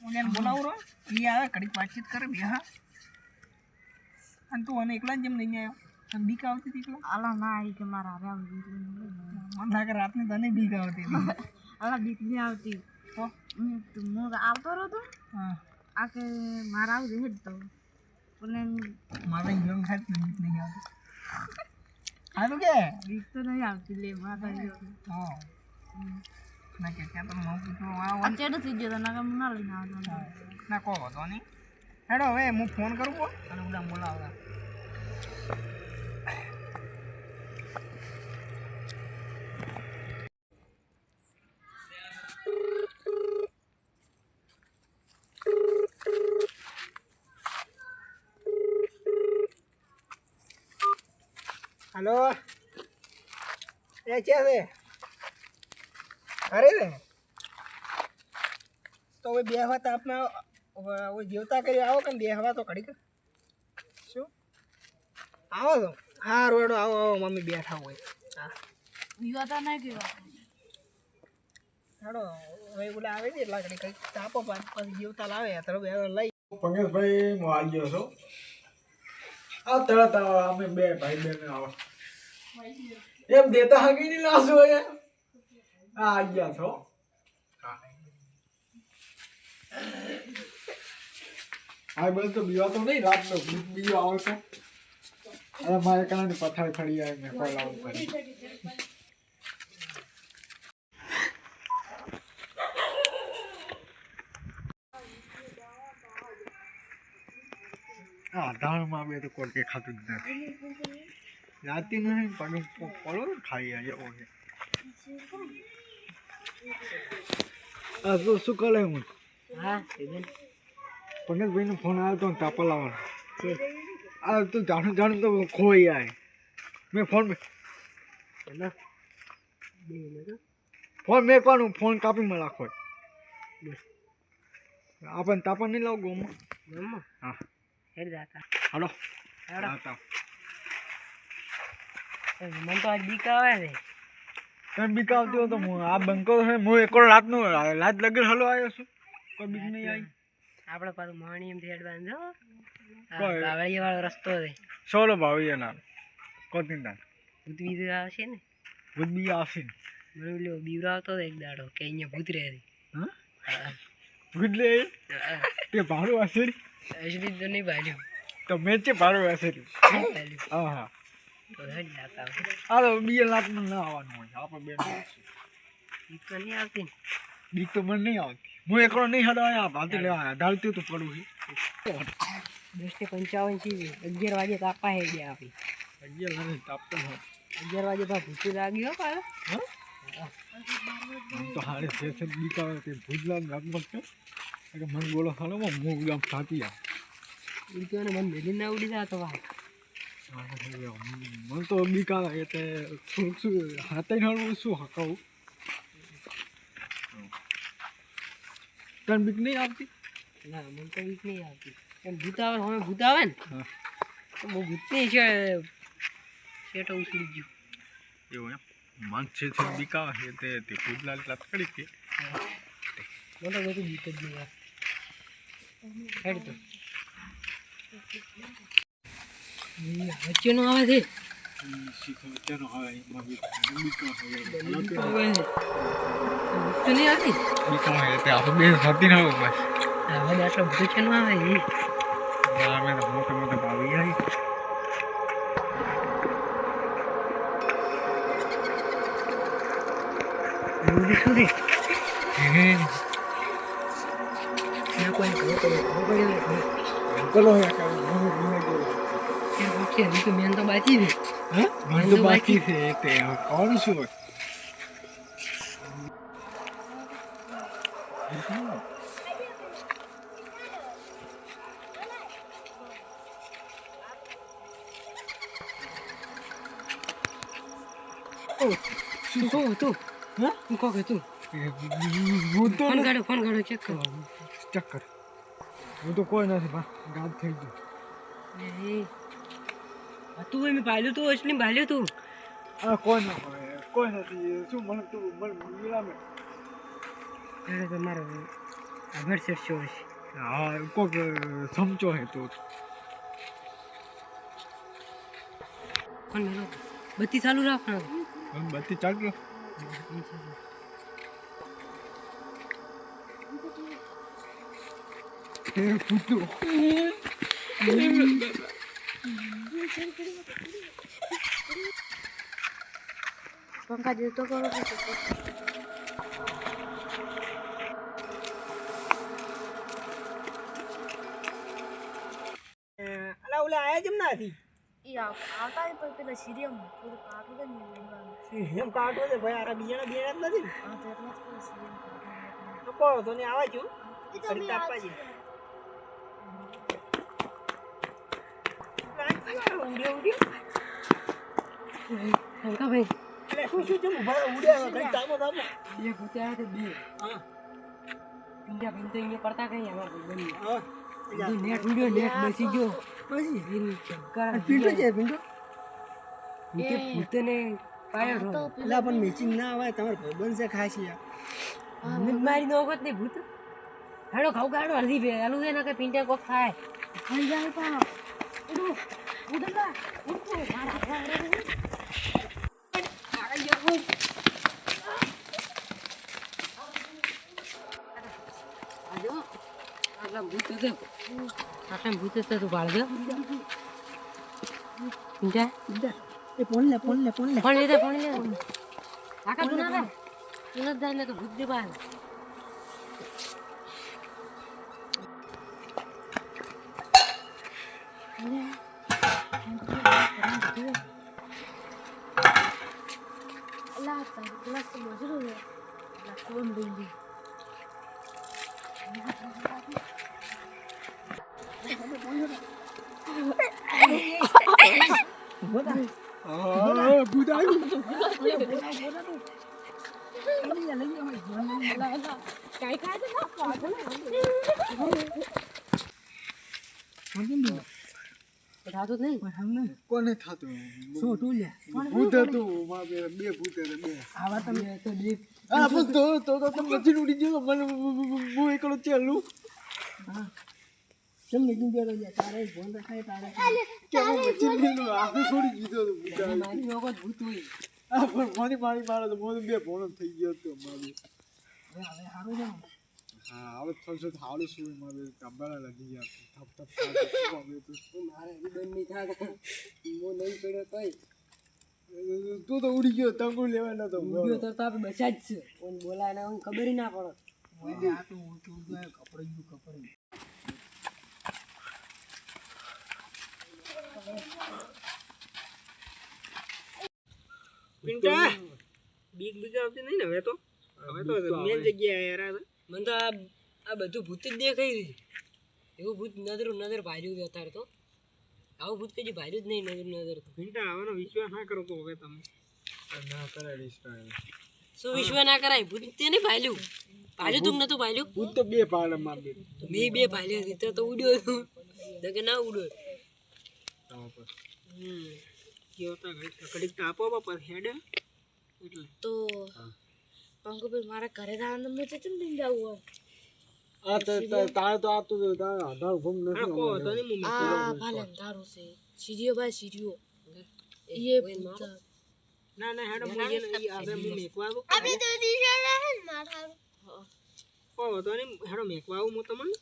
હું એને બોલાવું રહો. એ આવે કડીક વાતચીત કરે બે હા અને તું અને એકલા જ જેમ લઈને આવ્યો. તને બીક આવતી હતી અલા ના આવી કે મારા હારે આવી મને લાગે રાતની તને બીક આવતી અલા બીક નહીં આવતી. તો હું તો આવતો રહ્યો તો. હા. આ કે મારા આવું રહે જ તો. પણ મારે હિરોઈન ખાત બીક નહીં આવતી. સારું કે? બીક તો નહીં આવતી લે મારા હા. ના કે ત્યાં તો હું કીધું આ આ ચેડો થઈ ગયો ના કે ના લઈને આવતો ના નહીં. હેડો હવે હું ફોન કરું કો અને ઉડા બોલાવતા. હલો? એ છે? અરે રે તો હવે બે હવા તો આપના હવે જીવતા કરી આવો કે બે હવા તો ઘડીક. શું? આવો તો. હા રોડો આવો આવો મમ્મી બેઠા હોય. હા. વિવા ના કેવા? હેડો હવે ઓલા આવે છે એટલા ઘડી કંઈક તાપો પાછ જેવતા લાવે તરફ બે લઈ. પંકજભાઈ હું આવી ગયો છું. આ તરત અમે બે ભાઈ બેન આવો એમ દેતા હકી નહીં લાશો એ આ ગયા છો હા બસ તો તો નહીં રાતનો બીજો આવો તો અરે મારે કારણે પથાર ફરી આવે મેં કોલ આવું કરી દાળમાં બે તો કોઈ કે ખાતું જ નથી રાતે નહીં પણ પડો ખાઈ આજે ઓકે આ તો શું કરે હું હા પંકજભાઈનો ફોન આવ્યો તો તાપા લાવવાનો. આ તો જાણું જાણું તો ખોઈ આય મેં ફોન ફોન મેં કોનું ફોન કાપીમાં રાખો. આપણને તાપા નહીં લાવ ગોમાં હા. હેડ જાતા. હાલો. હા મને તો આજ બીક આવે છે તમે બીક આવતી હોય તો હું આ બંકો છે. હું એકલો નું રાત લગન હલો આવ્યો છું. કોઈ બીક નહીં આવી. આપણે પાછું માણી એમ થેડ બાંધો કોઈ. વાળો રસ્તો છે. સોલો ભાવી ના કોતી ના ભૂત બીજ આવશે ને? ભૂત આવશે મને ઓલો બીવરાવતો એક દાડો કે અહીંયા ભૂત રહે હા? ભૂત લે? તે ભાડું હશે? અસલી તો નહીં ભાડ્યું. તો મેં છે ભાડું હશે હા હા. તો બે લાખમાં ના આવવાનું હોય આપણે બે બીક તો નહીં આવતી બીક તો મને નહીં આવતી. હું એકલો નહીં હડો અહીંયા ભાતી લેવા ઢાલતી તો પડું છે. દસ ને પંચાવન છે અગિયાર વાગે તાપા હે ગયા આપી. અગિયાર વાગે તાપતો હોય. અગિયાર વાગે તો ભૂતું લાગ્યું આમ તો હારે છે છે બીક આવે તે ભૂતલા રમત છે. એટલે મને બોલો હાલો હું ગામ થાતી આ મને મેલી ના ઉડી જતો વા મને તો બીક આવે એટલે થોડુંક શું હાથે હળવું શું હકાવું તને બીક નહીં આવતી ના મને તો બીક નહીં આવતી એમ ભૂત આવે હવે ભૂત આવે ને તો બહુ ભૂત નહીં છે શેઠો ઉછળી ગયું એવું એમ મન છે છે બીક આવે તે તે ભૂતલા એટલા તકડી કે મને તો બીક જ નહીં આવે હેડ તો વચ્ચે આવે છે કોઈ પૂછે હજી તો મેન તો બાકી છે હે મને તો બાકી છે તે કોણ શું શું કહું તું હા હું કહું કે તું હું તો ફોન કાઢો ફોન કાઢો ચેક કરો હું તો કોઈ નથી બા ગામ થઈ ગયું તું એમ ભાલ્યું તું અસલી ભાલ્યું તું? આ કોઈ ના કોઈ નથી શું મને તું મને મિલામે અરે તમારો આગળ શો હશે. હા કોક સમજો હે તો. કોણ મેલો બત્તી ચાલુ રાખવાનો બધી ચાલ્યો એ ફૂટું પંખા દેતો કરો અલા ઓલા આયા જેમ ના હતી? આવતા પણ પેલા સિરિયમ પૂરું કાઢું તો નહીં સિરિયમ કાઢવો છે? ભાઈ આરા બીજાના બેના જ નથી. હા તો એટલે જ પેલા સિરિયમ કાઢવાનું. તો કહો તો ને આવા છું. તાપવા આજ- જઈએ. નેટ બેસી ગયો પછી એની ચમકાર પીંડો છે પીંડો પેલા પણ મેચિંગ ના આવે તમારે ભાઈબંધ છે ખાસી મને મારી નો નહીં ભૂત હાડો ખાવ ગાડો હલ્દી બે હાલું કે પિંડા કોક થાય ખાઈ જાય આટલા ભૂત છે તું પાડ દે પિંડા એ ફોન લે ફોન લે ફોન લે પણ લીધે પણ લીધે કાકા તું ના રે તું નથી જાય ને તો ભૂત દે બહાર કોને થતું શું તું લે? ભૂત હતું બે ભૂત બે. આવા તમે તો બે. હા તો તો તો તમે ઉડી ગયો મને હું એકલો ચાલું કેમ નીકળી ગયો લે તારે ફોન રખાય તારે કે હું મચીને ગયેલો છોડી દીધો તો મારી ભૂત હોય. પણ મારી પાણી મારે તો મોઢું બે ભોણો થઈ ગયો તો મારું હવે હવે સારું છે ને? હા હવે થોડું થાળું શું મારે કંબાળા લાગી ગયા થપ થપ હવે તો મારે બંધ નહીં થાય હું નહીં પડ્યો તોય. તું તો ઉડી ગયો તંગુ લેવા તો વીડિયો તો તો આપણે બચા જ છે. કોઈ બોલાય ના ખબર ના પડે. આ તો ઊંચું ઊંચું કપડે કપડે પિંટા? બીક બીક આવતી નહીં ને હવે તો? હવે તો મેન જગ્યાએ યાર મને તો આ આ બધું ભૂત જ દેખાઈ છે. એવું ભૂત નજર નજર ભાર્યું છે અત્યારે તો. આવું ભૂત કદી ભાર્યું જ નહીં નજર નજર તો. પિંટા આવવાનો વિશ્વાસ ના કરો તો હવે તમે. ના કરે વિશ્વાસ શું વિશ્વાસ ના કરાય? ભૂત તે નહીં ભાલ્યું ભાલ્યું તું નતું ભાલ્યું ભૂત તો બે પાડે મારે મેં બે ભાલ્યું હતી તો ઉડ્યો તું તો કે ના ઉડ્યો. હમ. કેવો તા ઘડીક ઘડીક તાપો બાપા હેડે. એટલે. તો પંકુભાઈ મારા ઘરે જવાનું મેં તો ચમ લઈને જવું આ તો તારે તો આતું તો આધાર ભૂમ નથી કહો તો નહીં મમ્મી આ ભાલે અંધારું છે. સીડીઓ ભાઈ સીડીઓ એ ના ના હેડો હું આવે હું મેકવા આવું. તો દિશા રહે મારા કહો તો નહીં હેડો મેકવા આવું હું તમને.